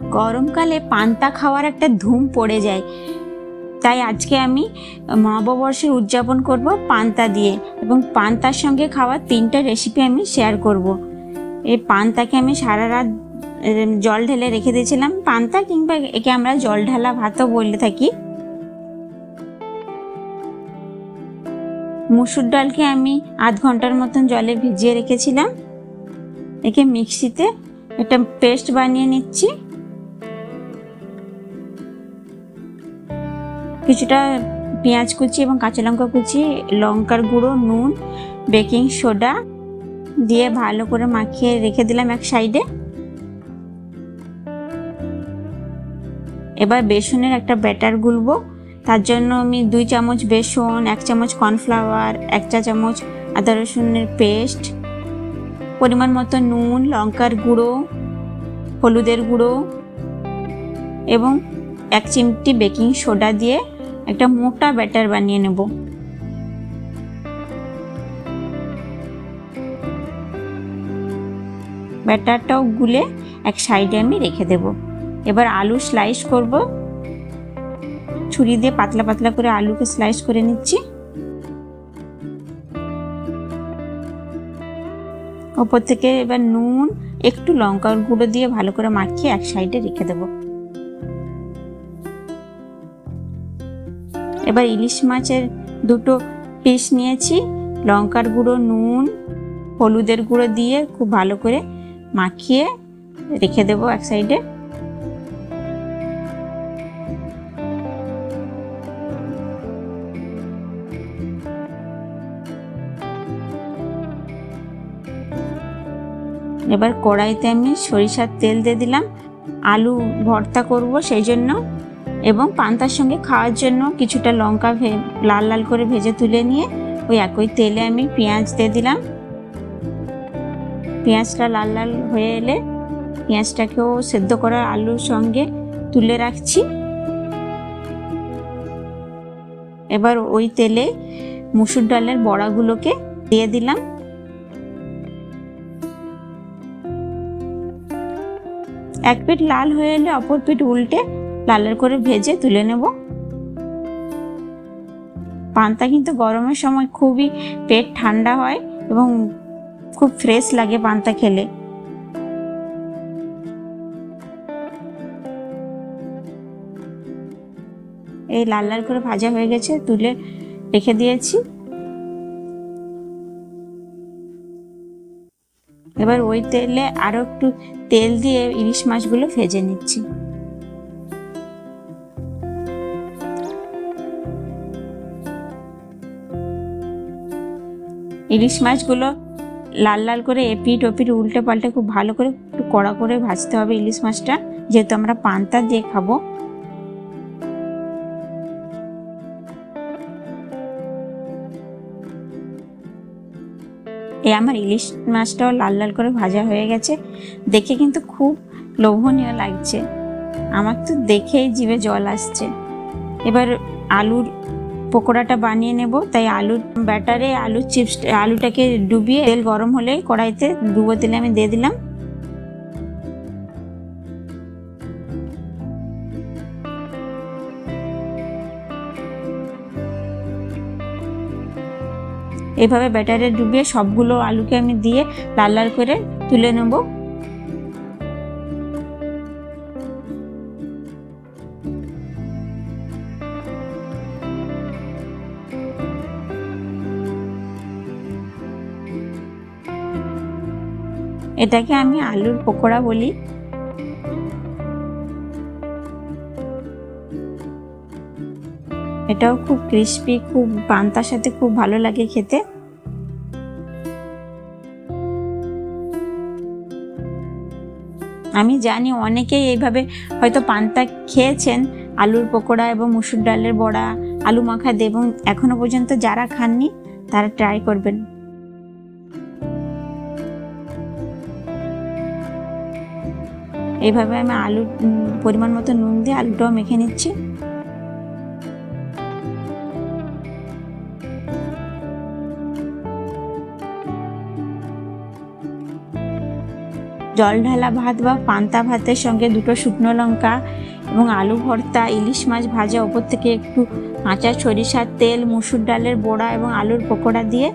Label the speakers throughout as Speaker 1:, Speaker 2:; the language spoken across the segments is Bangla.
Speaker 1: গরমকালে পান্তা খাওয়ার একটা ধুম পড়ে যায়। তাই আজকে আমি নববর্ষের উদযাপন করব পান্তা দিয়ে এবং পান্তার সঙ্গে খাওয়ার তিনটা রেসিপি আমি শেয়ার করব। এই পান্তাকে আমি সারা রাত জল ঢেলে রেখে দিয়েছিলাম। পান্তা কিংবা একে আমরা জল ঢালা ভাতও বলে থাকি। মুসুর ডালকে আমি আধ ঘণ্টার মতন জলে ভিজিয়ে রেখেছিলাম। একে মিক্সিতে একটা পেস্ট বানিয়ে নিচ্ছি। কিছুটা পেঁয়াজ কুচি এবং কাঁচা লঙ্কা কুচি, লঙ্কার গুঁড়ো, নুন, বেকিং সোডা দিয়ে ভালো করে মাখিয়ে রেখে দিলাম এক সাইডে। এবার বেসনের একটা ব্যাটার গুলবো। তার জন্য আমি দুই চামচ বেসন, এক চামচ কর্নফ্লাওয়ার, এক চা চামচ আদা রসুনের পেস্ট, পরিমাণ মতো নুন, লঙ্কার গুঁড়ো, হলুদের গুঁড়ো এবং এক চিমটি বেকিং সোডা দিয়ে একটা মোটা ব্যাটার বানিয়ে নেব। ব্যাটারটাও গুলে এক সাইডে আমি রেখে দেব। এবার আলু স্লাইস করব। ছুরি দিয়ে পাতলা পাতলা করে আলুকে স্লাইস করে নিচ্ছি। ওপর থেকে এবার নুন, একটু লঙ্কার গুঁড়ো দিয়ে ভালো করে মাখিয়ে এক সাইডে রেখে দেবো। এবার ইলিশ মাছের দুটো পিস নিয়েছি। লঙ্কার গুঁড়ো, নুন, হলুদের গুঁড়ো দিয়ে খুব ভালো করে মাখিয়ে রেখে দেবো এক সাইডে। এবার কড়াইতে আমি সরিষার তেল দিয়ে দিলাম। আলু ভর্তা করব সেই জন্য। এবং পান্তার সঙ্গে খাওয়ার জন্য কিছুটা লঙ্কা লাল লাল করে ভেজে তুলে নিয়ে ওই একই তেলে আমি পেঁয়াজ দিয়ে দিলাম। পেঁয়াজটা লাল লাল হয়ে এলে পেঁয়াজটাকেও সেদ্ধ করা আলুর সঙ্গে তুলে রাখছি। এবার ওই তেলে মুসুর ডালের বড়াগুলোকে দিয়ে দিলাম। এক পিঠ লাল হয়ে এলে অপর পিঠ উল্টে লালের করে ভেজে তুলে নেব। পান্তা কিন্তু গরমের সময় খুবই পেট ঠান্ডা হয় এবং খুব ফ্রেশ লাগে পান্তা খেলে। এই লাল লাল করে ভাজা হয়ে গেছে, তুলে রেখে দিয়েছি। এবার ওই তেলে আরও একটু তেল দিয়ে ইলিশ মাছগুলো ভেজে নিচ্ছি। ইলিশ মাছগুলো লাল লাল করে এপিট ওপিট উল্টে পাল্টে খুব ভালো করে একটু কড়া করে ভাজতে হবে ইলিশ মাছটা। যেহেতু আমরা পান্তা দিয়ে খাব। এই আমার ইলিশ মাছটাও লাল লাল করে ভাজা হয়ে গেছে। দেখে কিন্তু খুব লোভনীয় লাগছে। আমার তো দেখেই জিভে জল আসছে। এবার আলুর পকোড়াটা বানিয়ে নেব। তাই আলুর ব্যাটারে আলুর চিপস, আলুটাকে ডুবিয়ে তেল গরম হলে কড়াইতে ডুবো তেলে আমি দিয়ে দিলাম। এভাবে ব্যাটারে ডুবিয়ে সবগুলো আলুকে আমি দিয়ে লাল লাল করে তুলে নেব। এটাকে আমি আলুর পকোড়া বলি। এটাও খুব ক্রিস্পি খুব পান্তার সাথে খুব ভালো লাগে খেতে। আমি জানি অনেকেই এইভাবে হয়তো পান্তা খেয়েছেন, আলুর পকোড়া এবং মুসুর ডালের বড়া, আলু মাখা এবং এখনও পর্যন্ত যারা খাননি, তারা ট্রাই করবেন। এইভাবে আমি আলু পরিমাণ মতো নুন দিয়ে আলুটাও মেখে নিচ্ছি। জল ঢালা ভাত বা পান্তা ভাতের সঙ্গে দুটো শুকনো লঙ্কা এবং আলু ভর্তা, ইলিশ মাছ ভাজা, ওপর থেকে একটু কাঁচা সরিষার তেল, মুসুর ডালের বড়া এবং আলুর পকোড়া দিয়ে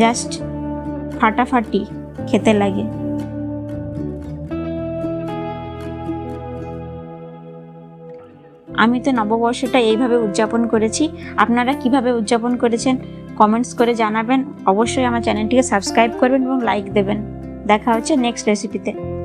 Speaker 1: জাস্ট ফাটাফাটি খেতে লাগে। আমি তো নববর্ষটা এইভাবে উদযাপন করেছি। আপনারা কীভাবে উদযাপন করেছেন কমেন্টস করে জানাবেন। অবশ্যই আমার চ্যানেলটিকে সাবস্ক্রাইব করবেন এবং লাইক দেবেন। দেখা হচ্ছে নেক্সট রেসিপিতে